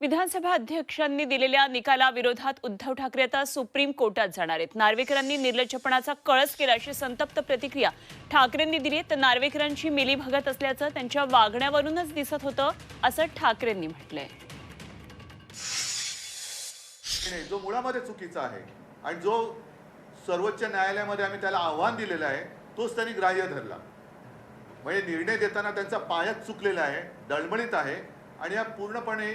विधानसभा अध्यक्षांनी दिलेल्या निकालाविरोधात उद्धव ठाकरे आता सुप्रीम कोर्टात जाणार आहेत. नार्वेकरांनी निर्लज्जपणाचा कळस केला अशी संतप्त प्रतिक्रिया ठाकरेंनी दिली तर नार्वेकरांची मिलीभगत असल्याचं त्यांच्या वागण्यावरूनच दिसत होतं असं ठाकरेंनी म्हटलंय. जो मुळामध्ये चुकीचा आहे आणि जो सर्वोच्च न्यायालयामध्ये आम्ही त्याला आव्हान दिलेलं आहे तोच त्यांनी ग्राह्य धरला. म्हणजे निर्णय देताना त्यांचा पायच चुकलेला आहे दळमळीत आहे आणि हा पूर्णपणे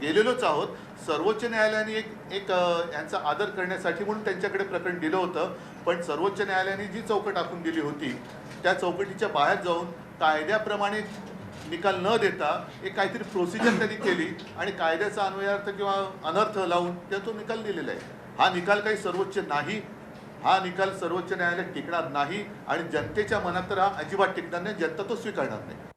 गेलेलोच आहोत. सर्वोच्च न्यायालयाने एक एक यांचा आदर करण्यासाठी म्हणून त्यांच्याकडे प्रकरण दिलं होतं. पण सर्वोच्च न्यायालयाने जी चौकट आखून दिली होती त्या चौकटीच्या बाहेर जाऊन कायद्याप्रमाणे निकाल न देता एक काहीतरी प्रोसिजर त्यांनी केली आणि कायद्याचा अन्वयार्थ किंवा अनर्थ लावून त्या तो निकाल दिलेला आहे. हा निकाल काही सर्वोच्च नाही. हा निकाल सर्वोच्च न्यायालय टिकणार नाही आणि जनतेच्या मनात तर हा अजिबात टिकणार नाही जनता तो स्वीकारणार नाही.